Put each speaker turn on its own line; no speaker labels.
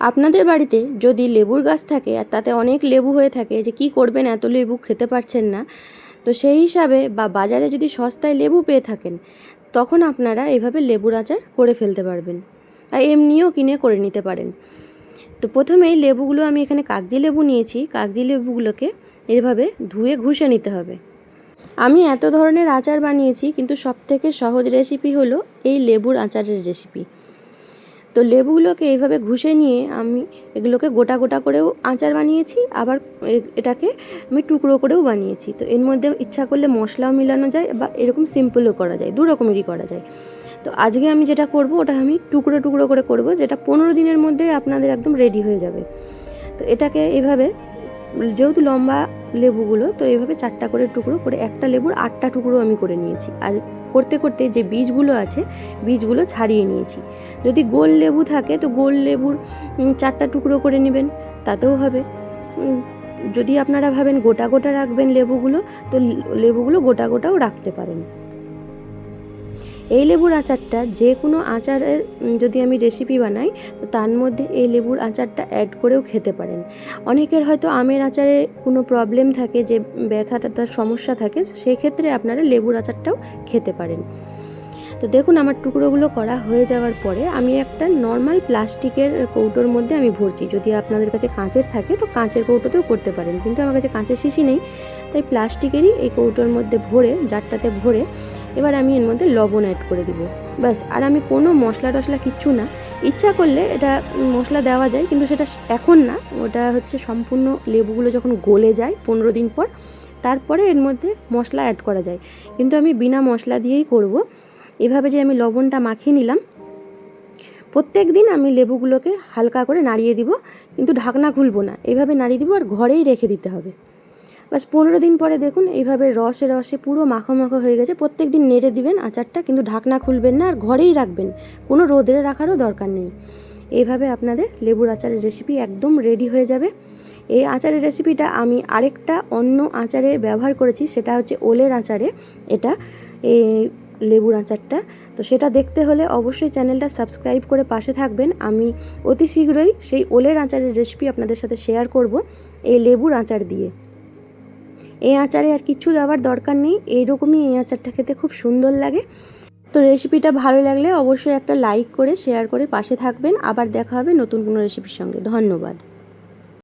আপনাদের বাড়িতে যদি লেবুর গাছ থাকে আর তাতে অনেক লেবু হয়ে থাকে, যে কি করবেন, এত লেবু খেতে পারছেন না, তো সেই হিসাবে বা বাজারে যদি সস্তায় লেবু পেয়ে থাকেন, তখন আপনারা এভাবে লেবুর আচার করে ফেলতে পারবেন আর এমনিও কিনে করে নিতে পারেন। তো প্রথমেই লেবুগুলো আমি এখানে কাগজি লেবু নিয়েছি, কাগজি লেবুগুলোকে এভাবে ধুয়ে ঘুষে নিতে হবে। আমি এত ধরনের আচার বানিয়েছি, কিন্তু সবথেকে সহজ রেসিপি হলো এই লেবুর আচারের রেসিপি তো লেবুগুলোকে এইভাবে ঘুষে নিয়ে আমি এগুলোকে গোটা গোটা করেও আচার বানিয়েছি, আবার এটাকে আমি টুকরো করেও বানিয়েছি। তো এর মধ্যে ইচ্ছা করলে মশলাও মিলানো যায় বা এরকম সিম্পলও করা যায়, দু রকমেরই করা যায়। তো আজকে আমি যেটা করব, ওটা আমি টুকরো টুকরো করে করব, যেটা পনেরো দিনের মধ্যে আপনাদের একদম রেডি হয়ে যাবে। তো এটাকে এভাবে, যেহেতু লম্বা লেবুগুলো, তো এইভাবে চারটা করে টুকরো করে একটা লেবুর আটটা টুকরো আমি করে নিয়েছি। আর করতে করতে যে বীজগুলো আছে, বীজগুলো ছাড়িয়ে নিয়েছি। যদি গোল লেবু থাকে, তো গোল লেবুর চারটা টুকরো করে নেবেন, তাতেও হবে। যদি আপনারা ভাবেন গোটা গোটা রাখবেন লেবুগুলো, তো লেবুগুলো গোটা গোটাও রাখতে পারেন। এই লেবুর আচারটা যে কোনো আচারের যদি আমি রেসিপি বানাই, তো তার মধ্যে এই লেবুর আচারটা অ্যাড করেও খেতে পারেন। অনেকের হয়তো আমের আচারে কোনো প্রবলেম থাকে, যে ব্যথাটা ট্যাথার সমস্যা থাকে সেই ক্ষেত্রে আপনারা লেবুর আচারটাও খেতে পারেন। তো দেখুন, আমার টুকরোগুলো করা হয়ে যাওয়ার পরে আমি একটা নর্মাল প্লাস্টিকের কৌটোর মধ্যে আমি ভরছি। যদি আপনাদের কাছে কাঁচের থাকে, তো কাঁচের কৌটোতেও করতে পারেন। কিন্তু আমার কাছে কাঁচের শিশি নেই, তাই প্লাস্টিকেরই এই কৌটোর মধ্যে ভরে, জারটাতে ভরে এবার আমি এর মধ্যে লবণ অ্যাড করে দিব। ব্যাস, আর আমি কোনো মশলা টশলা কিচ্ছু না। ইচ্ছা করলে এটা মশলা দেওয়া যায়, কিন্তু সেটা এখন না। ওটা হচ্ছে সম্পূর্ণ লেবুগুলো যখন গলে যায় পনেরো দিন পর, তারপরে এর মধ্যে মশলা অ্যাড করা যায়। কিন্তু আমি বিনা মশলা দিয়েই করব। এভাবে যে আমি লবণটা মাখিয়ে নিলাম, প্রত্যেক দিন আমি লেবুগুলোকে হালকা করে নাড়িয়ে দিব, কিন্তু ঢাকনা খুলবো না। এভাবে নাড়িয়ে দিব আর ঘরেই রেখে দিতে হবে। বাস পনেরো দিন পরে দেখুন, এইভাবে রসে রসে পুরো মাখো মাখো হয়ে গেছে। প্রত্যেক দিন নেড়ে দিবেন আচারটা, কিন্তু ঢাকনা খুলবেন না আর ঘরেই রাখবেন। কোনো রোদে রাখারও দরকার নেই। এইভাবে আপনাদের লেবুর আচারের রেসিপি একদম রেডি হয়ে যাবে। এই আচারের রেসিপিটা আমি আরেকটা অন্য আচারে ব্যবহার করেছি, সেটা হচ্ছে ওলের আচারে। এটা, এই লেবুর আচারটা। তো সেটা দেখতে হলে অবশ্যই চ্যানেলটা সাবস্ক্রাইব করে পাশে থাকবেন। আমি অতি শীঘ্রই সেই ওলের আচারের রেসিপি আপনাদের সাথে শেয়ার করব, এই লেবুর আচার দিয়ে। এই আচারে আর কিছু দেওয়ার দরকার নেই। এইরকমই এই আচারটা খেতে খুব সুন্দর লাগে। তো রেসিপিটা ভালো লাগলে অবশ্যই একটা লাইক করে শেয়ার করে পাশে থাকবেন। আবার দেখা হবে নতুন কোনো রেসিপির সঙ্গে। ধন্যবাদ।